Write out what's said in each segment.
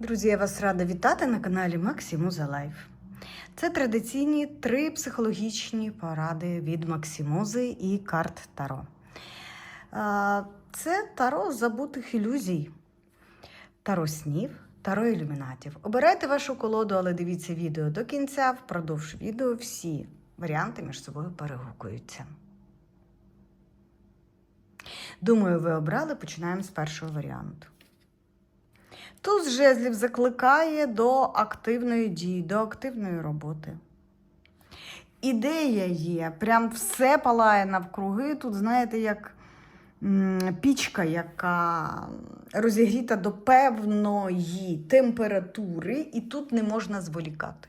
Друзі, я вас рада вітати на каналі Максимуза Лайф. Це традиційні три психологічні поради від Максимузи і карт Таро. Це таро забутих ілюзій, таро снів, таро ілюмінатів. Обирайте вашу колоду, але дивіться відео до кінця. Впродовж відео всі варіанти між собою перегукуються. Думаю, ви обрали. Починаємо з першого варіанту. Туз жезлів закликає до активної дії, до активної роботи. Ідея є, прям все палає навкруги. Тут, знаєте, як пічка, яка розігріта до певної температури, і тут не можна зволікати.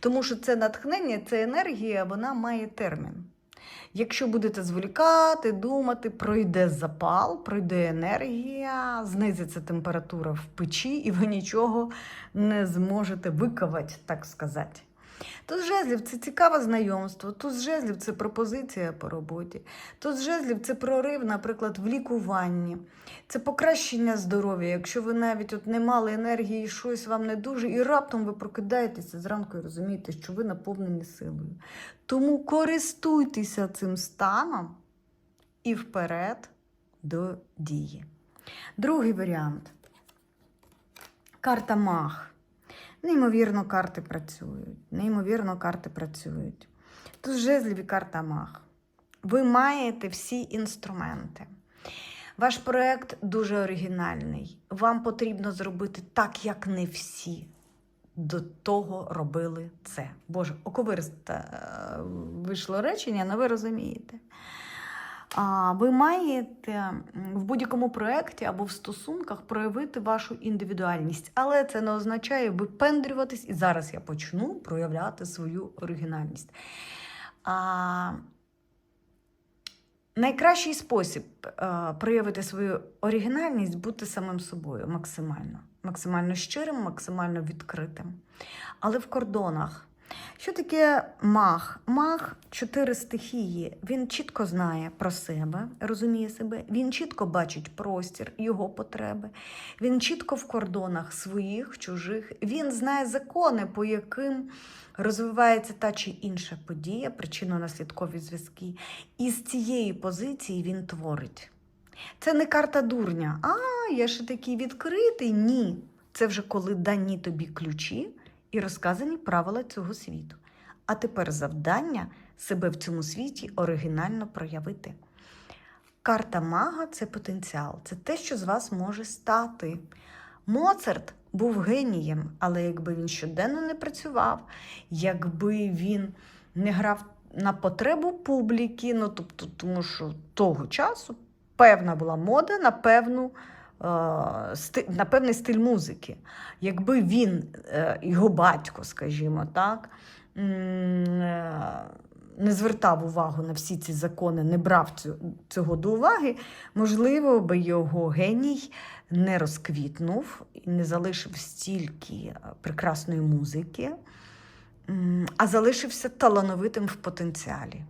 Тому що це натхнення, це енергія, вона має термін. Якщо будете зволікати, думати, пройде запал, пройде енергія, знизиться температура в печі, і ви нічого не зможете виковати, так сказати. Тут жезлів це цікаве знайомство, тут жезлів це пропозиція по роботі, тут жезлів це прорив, наприклад, в лікуванні, це покращення здоров'я. Якщо ви навіть от не мали енергії, щось вам не дуже, і раптом ви прокидаєтеся зранку і розумієте, що ви наповнені силою. Тому користуйтеся цим станом і вперед до дії. Другий варіант. Карта Мах. Неймовірно, карти працюють. Неймовірно, карти працюють. Тут жезлів і карта Мах. Ви маєте всі інструменти. Ваш проект дуже оригінальний. Вам потрібно зробити так, як не всі до того робили це. Боже, оковиристе е, вийшло речення, але ви розумієте. Ви маєте в будь-якому проєкті або в стосунках проявити вашу індивідуальність, але це не означає випендрюватись, і зараз я почну проявляти свою оригінальність. А, найкращий спосіб е, проявити свою оригінальність бути самим собою максимально. Максимально щирим, максимально відкритим. Але в кордонах. Що таке маг? Маг чотири стихії. Він чітко знає про себе, розуміє себе, він чітко бачить простір, його потреби. Він чітко в кордонах своїх, чужих. Він знає закони, по яким розвивається та чи інша подія, причинно-наслідкові зв'язки. І з цієї позиції він творить. Це не карта дурня. А, я ще такий відкритий. Ні. Це вже коли дані тобі ключі і розказані правила цього світу. А тепер завдання себе в цьому світі оригінально проявити. Карта мага це потенціал, це те, що з вас може стати. Моцарт був генієм, але якби він щоденно не працював, якби він не грав на потребу публіки, ну тобто, тому що того часу певна була мода на певну. Е, На певний стиль музики. Якби він, е, його батько, скажімо так, е, не звертав увагу на всі ці закони, не брав цього до уваги, можливо, би його геній не розквітнув і не залишив стільки прекрасної музики, а залишився талановитим в потенціалі.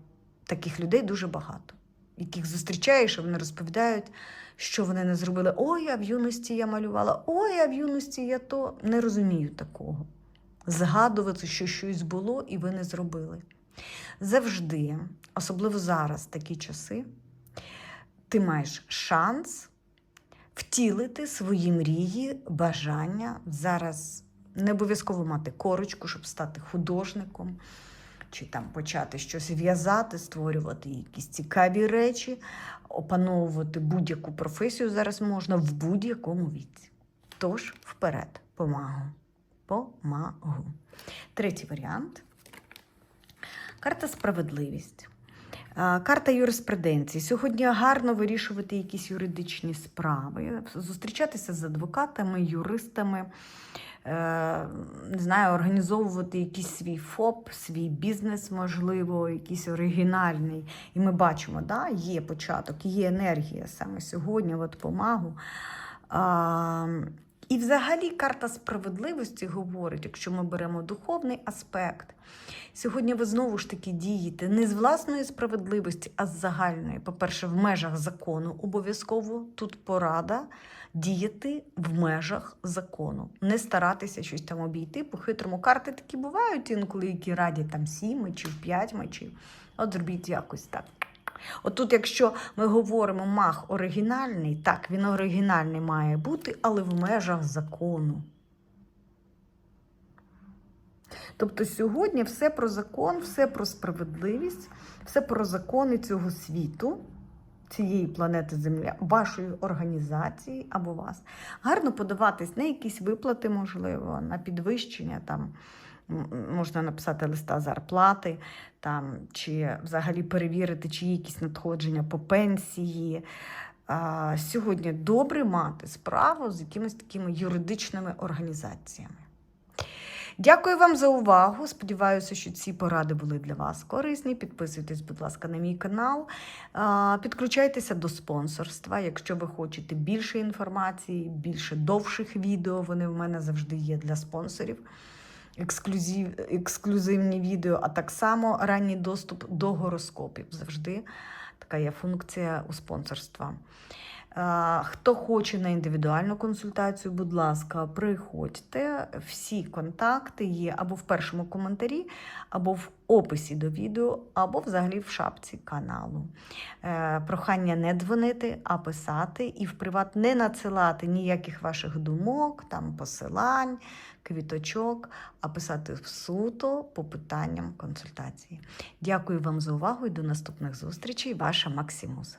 Таких людей дуже багато, яких зустрічаєш, і вони розповідають, що вони не зробили. Ой, а в юності я малювала, ой, а в юності я то не розумію такого. Згадувати, що щось було і ви не зробили. Завжди, особливо зараз, такі часи, ти маєш шанс втілити свої мрії, бажання. Зараз не обов'язково мати корочку, щоб стати художником, чи там почати щось в'язати, створювати якісь цікаві речі, опановувати будь-яку професію зараз можна в будь-якому віці. Тож вперед, помагу. Помагу. Третій варіант. Карта справедливість. Карта юриспруденції. Сьогодні гарно вирішувати якісь юридичні справи, зустрічатися з адвокатами, юристами, не знаю, організовувати якийсь свій ФОП, свій бізнес, можливо, якийсь оригінальний. І ми бачимо, да, є початок, є енергія саме сьогодні, от помагу. І взагалі карта справедливості говорить, якщо ми беремо духовний аспект. Сьогодні ви знову ж таки дієте не з власної справедливості, а з загальної. По-перше, в межах закону обов'язково тут порада діяти в межах закону, не старатися щось там обійти. По-хитрому карти такі бувають інколи, які радять там сім мечів, п'ять мечів. От зробіть якось так. От тут, якщо ми говоримо мах оригінальний, так, він оригінальний має бути, але в межах закону. Тобто сьогодні все про закон, все про справедливість, все про закони цього світу, цієї планети Земля, вашої організації або вас. Гарно подаватись на якісь виплати, можливо, на підвищення там. Можна написати листа зарплати, там, чи взагалі перевірити, чи є якісь надходження по пенсії. Сьогодні добре мати справу з якимись такими юридичними організаціями. Дякую вам за увагу. Сподіваюся, що ці поради були для вас корисні. Підписуйтесь, будь ласка, на мій канал. Підключайтеся до спонсорства. Якщо ви хочете більше інформації, більше довших відео, вони в мене завжди є для спонсорів. Ексклюзив, ексклюзивні відео, а так само ранній доступ до гороскопів. Завжди така є функція у спонсорства. Хто хоче на індивідуальну консультацію, будь ласка, приходьте. Всі контакти є або в першому коментарі, або в описі до відео, або взагалі в шапці каналу. Е, Прохання не дзвонити, а писати і в приват не надсилати ніяких ваших думок, там посилань, квіточок, а писати в суто по питанням консультації. Дякую вам за увагу і до наступних зустрічей. Ваша Максимуса.